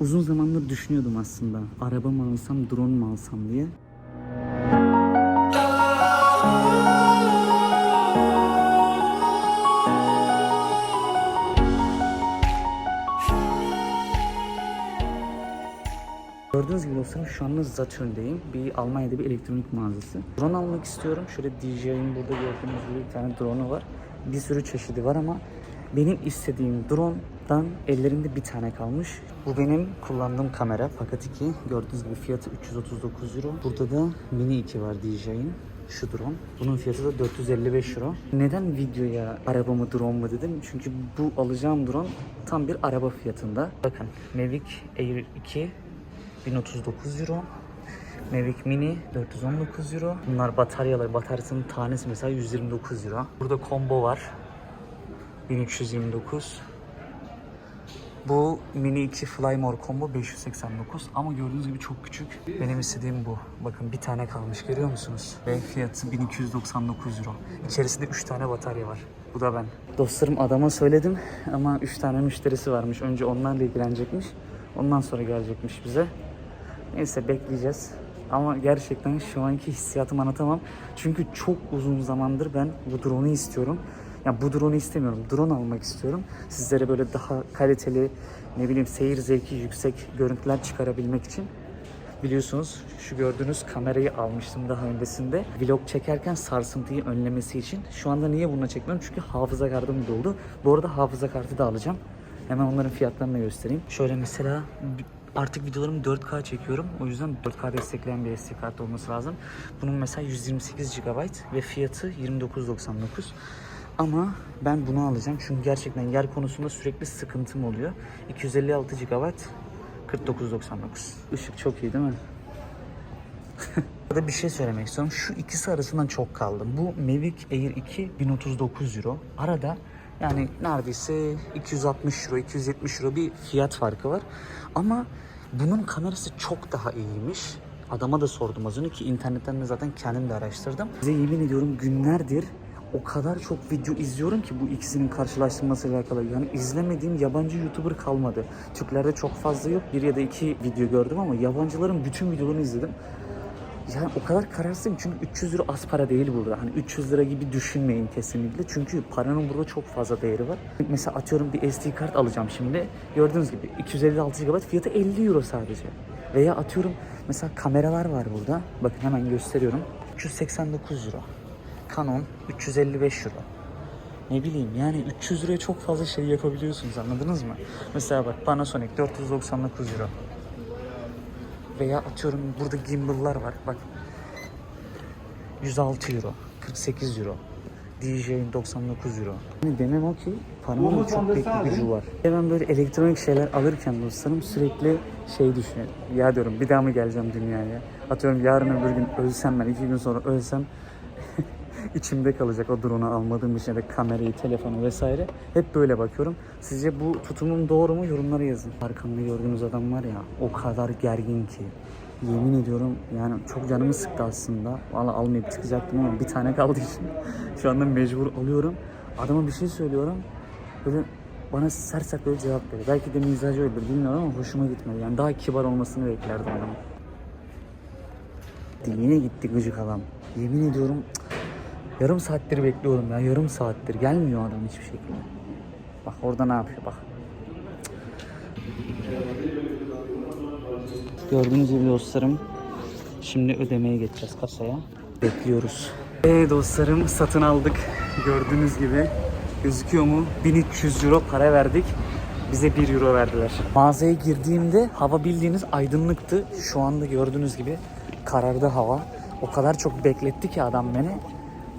Uzun zamandır düşünüyordum aslında. Araba mı alsam, drone mu alsam diye. Gördüğünüz gibi dostlarım şu anda Saturn'deyim. Bir Almanya'da bir elektronik mağazası. Drone almak istiyorum. Şöyle DJI'nin burada gördüğünüz gibi bir tane drone'u var. Bir sürü çeşidi var ama benim istediğim drone'dan ellerinde bir tane kalmış. Bu benim kullandığım kamera Fakat 2. Gördüğünüz gibi fiyatı 339 euro. Burada da Mini 2 var DJI'nin. Şu drone. Bunun fiyatı da 455 euro. Neden videoya araba mı drone mu dedim? Çünkü bu alacağım drone tam bir araba fiyatında. Bakın Mavic Air 2 1039 euro. Mavic Mini 419 euro. Bunlar bataryalar. Bataryasının tanesi mesela 129 euro. Burada combo var. 1329. Bu Mini 2 Flymore Combo 589 ama gördüğünüz gibi çok küçük. Benim istediğim bu. Bakın bir tane kalmış görüyor musunuz? Ve fiyatı 1299 euro. İçerisinde 3 tane batarya var. Bu da ben. Dostlarım adama söyledim ama 3 tane müşterisi varmış. Önce onlarla ilgilenecekmiş. Ondan sonra gelecekmiş bize. Neyse bekleyeceğiz. Ama gerçekten şu anki hissiyatımı anlatamam. Çünkü çok uzun zamandır ben bu drone'u istiyorum. Ya bu drone'u istemiyorum. Drone almak istiyorum. Sizlere böyle daha kaliteli, ne bileyim seyir zevki yüksek görüntüler çıkarabilmek için. Biliyorsunuz şu gördüğünüz kamerayı almıştım daha öncesinde. Vlog çekerken sarsıntıyı önlemesi için. Şu anda niye bununla çekmiyorum? Çünkü hafıza kartım doldu. Bu arada hafıza kartı da alacağım. Hemen onların fiyatlarını da göstereyim. Şöyle mesela artık videolarımı 4K çekiyorum. O yüzden 4K destekleyen bir SD kart olması lazım. Bunun mesela 128 GB ve fiyatı 29.99. Ama ben bunu alacağım çünkü gerçekten yer konusunda sürekli sıkıntım oluyor. 256 GB 49.99. Işık çok iyi değil mi? Burada bir şey söylemek istiyorum. Şu ikisi arasından çok kaldım. Bu Mavic Air 2 1039 euro. Arada yani neredeyse 260 euro, 270 euro bir fiyat farkı var. Ama bunun kamerası çok daha iyiymiş. Adama da sordum az önce ki internetten de zaten kendim de araştırdım. Size yemin ediyorum günlerdir o kadar çok video izliyorum ki bu ikisinin karşılaştırmasıyla alakalı. Yani izlemediğim yabancı YouTuber kalmadı. Türklerde çok fazla yok. Bir ya da iki video gördüm ama yabancıların bütün videolarını izledim. Yani o kadar kararsızım çünkü 300 lira az para değil burada. Hani 300 lira gibi düşünmeyin kesinlikle. Çünkü paranın burada çok fazla değeri var. Mesela atıyorum bir SD kart alacağım şimdi. Gördüğünüz gibi 256 GB fiyatı 50 euro sadece. Veya atıyorum mesela kameralar var burada. Bakın hemen gösteriyorum. 389 euro. Canon 355 euro. Ne bileyim yani 300 liraya çok fazla şey yapabiliyorsunuz anladınız mı? Mesela bak Panasonic 499 euro. Veya atıyorum burada gimbal'lar var. Bak 106 euro, 48 euro. DJ'in 99 euro. Yani demem o ki paranın çok büyük bir gücü var. Ben böyle elektronik şeyler alırken dostlarım sürekli şey düşünüyorum. Ya diyorum bir daha mı geleceğim dünyaya? Atıyorum yarın öbür gün ölsem ben, iki gün sonra ölsem içimde kalacak o drone'u almadığım için da kamerayı, telefonu vesaire. Hep böyle bakıyorum. Sizce bu tutumum doğru mu? Yorumlara yazın. Arkamda gördüğünüz adam var ya o kadar gergin ki. Yemin ediyorum yani çok canımı sıktı aslında. Valla almayıp çıkacaktım ama bir tane kaldığı için şu anda mecbur alıyorum. Adama bir şey söylüyorum. Böyle bana sert böyle cevap veriyor. Belki de mizacı öyledir bilmiyorum ama hoşuma gitmedi. Yani daha kibar olmasını beklerdim adamın. Yine gitti gıcık adam. Yemin ediyorum yarım saattir bekliyorum ya yarım saattir. Gelmiyor adam hiçbir şekilde. Bak orada ne yapıyor bak. Gördüğünüz gibi dostlarım şimdi ödemeye geçeceğiz kasaya. Bekliyoruz. Eee dostlarım satın aldık. Gördüğünüz gibi gözüküyor mu? 1300 euro para verdik. Bize 1 euro verdiler. Mağazaya girdiğimde hava bildiğiniz aydınlıktı. Şu anda gördüğünüz gibi karardı hava. O kadar çok bekletti ki adam beni.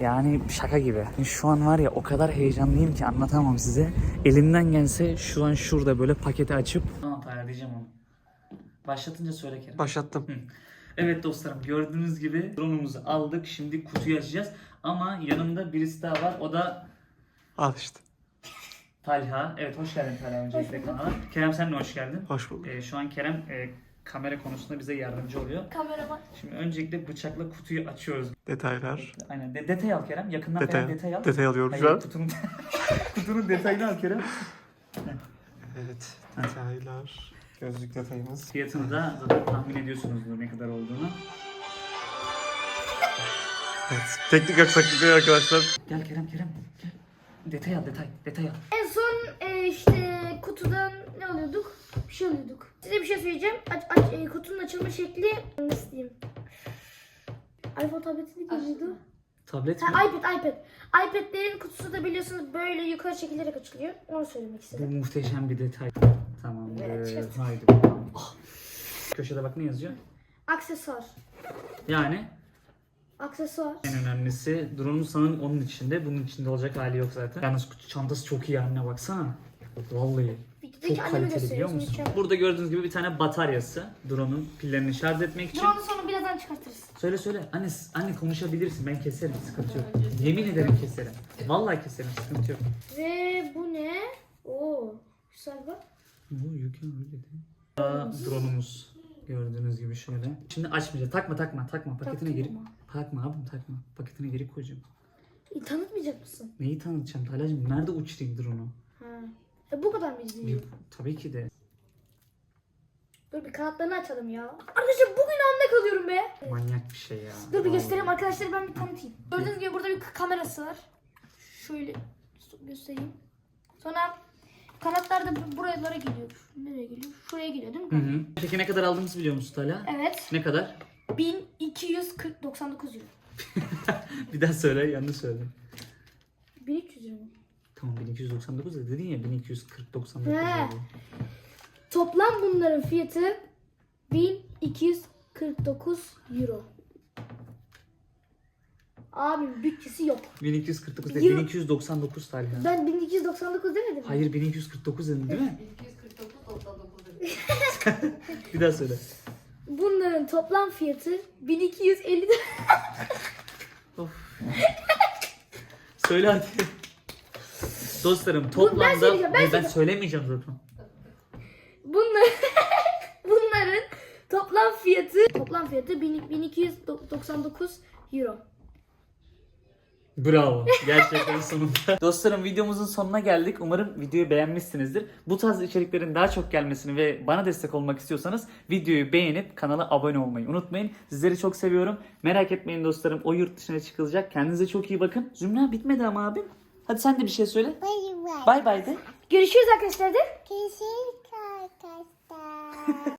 Yani şaka gibi. Şu an var ya o kadar heyecanlıyım ki anlatamam size. Elimden gelse şu an şurada böyle paketi açıp... Tamam ayarlayacağım onu. Başlatınca söyle Kerem. Başlattım. Evet dostlarım gördüğünüz gibi drone'umuzu aldık. Şimdi kutuyu açacağız. Ama yanımda birisi daha var. O da Al işte. Talha. Evet hoş geldin Talha öncelikle kanala. Kerem sen de hoş geldin. Hoş bulduk. Ee, şu an Kerem e, kamera konusunda bize yardımcı oluyor. Kameraman. Şimdi öncelikle bıçakla kutuyu açıyoruz. Detaylar. Aynen. De- detay al Kerem. Yakından Detay, detay al. detay alıyorum Hayır, şu an. kutunun, kutunun detayını al Kerem. Evet. Detaylar. Gözlük detayımız. Fiyatını da zaten tahmin ediyorsunuzdur ne kadar olduğunu. Evet. Teknik aksaklıklar arkadaşlar. Gel Kerem Kerem. Gel. Detay al detay. Detay al. En son e, işte kutudan ne alıyorduk? Bir şey alıyorduk. Size bir şey söyleyeceğim. Aç, aç, e, kutunun açılma şekli nasıl diyeyim? iPhone tableti ne geliyordu? Tablet mi? Ha, iPad, iPad. iPad'lerin kutusu da biliyorsunuz böyle yukarı çekilerek açılıyor. Onu söylemek Bu istedim. muhteşem bir detay. Tamamdır. Evet, çıkart. Haydi bakalım. Ah. Köşede bak ne yazıyor? Aksesuar. Yani Aksesuar. en önemlisi drone'un sanırım onun içinde. Bunun içinde olacak hali yok zaten. Yalnız kutu çantası çok iyi anne baksana. Vallahi. Çok anneme kaliteli biliyor gösteriyorsun. musun? mükemmel. Burada gördüğünüz gibi bir tane bataryası. Drone'un pillerini şarj etmek için. Dur onu sonra birazdan çıkartırız. Söyle söyle. Anne, anne konuşabilirsin. Ben keserim. Sıkıntı yok. Yemin ederim keserim. Vallahi keserim. Sıkıntı yok. Ve bu ne? Oo. Güzel bak. Oo, Yüken öyle değil. Aa, drone'umuz. Gördüğünüz gibi şöyle. Şimdi açmayacağız. Takma takma takma. Paketine Taktım geri. ama. Takma abim takma. Paketine geri koyacağım. E, tanıtmayacak mısın? Neyi tanıtacağım Talacığım? Nerede uçurayım drone'u? Ha. E, bu kadar mı? Bir- Tabii ki de. Dur bir kanatlarını açalım ya. Arkadaşlar bugün anda kalıyorum be. Manyak bir şey ya. Dur bir Vallahi. göstereyim arkadaşlar ben bir tanıtayım. Gördüğünüz gibi burada bir kamerası var. Şöyle göstereyim. Sonra kanatlar da bu- buralara geliyor. Nereye geliyor? Şuraya geliyor değil mi? Hı hı. Peki ne kadar aldığımızı biliyor musun Tala? Evet. Ne kadar? 1299 euro. Bir daha söyle. Yanlış söyle. 1300 euro. mu? Tamam 1299 da dedin ya 1240 He. Toplam bunların fiyatı 1249 euro. Abim bütçesi yok. 1249 değil Euro- 1299 Talha. Ben 1299 demedim mi? Hayır 1249 dedin değil mi? 249.99 Bir daha söyle. Bunların toplam fiyatı 1250 Söyle hadi. Dostlarım toplamda söyleyeceğim, ben Hayır, ben söyleyeceğim. söylemeyeceğim zaten. Bunlar, bunların toplam fiyatı toplam fiyatı 1000 1299 euro. Bravo. Gerçekten sonunda. Dostlarım videomuzun sonuna geldik. Umarım videoyu beğenmişsinizdir. Bu tarz içeriklerin daha çok gelmesini ve bana destek olmak istiyorsanız videoyu beğenip kanala abone olmayı unutmayın. Sizleri çok seviyorum. Merak etmeyin dostlarım. O yurt dışına çıkılacak. Kendinize çok iyi bakın. Zümra bitmedi ama abim. Hadi sen de bir şey söyle. Bay bay. Bay bay de. Görüşürüz arkadaşlar de. Görüşürüz arkadaşlar.